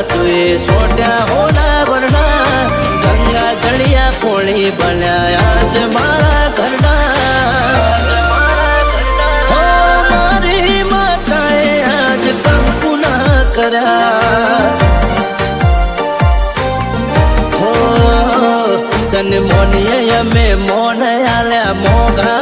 तुए सोटा होना बरडा गंगा चढ़िया कोली बन्या आज मारा घरडा हो करा। हो तन मोनिया में मोन आल्या मोगा।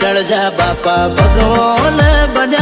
તળજા બાપા ભગવાન બન્યા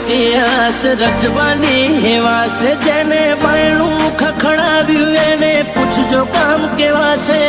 ઇતિહાસ રચવાની હેવાસ જેને બાયણું ખખડાવ્યું એને પૂછજો કામ કેવા છે?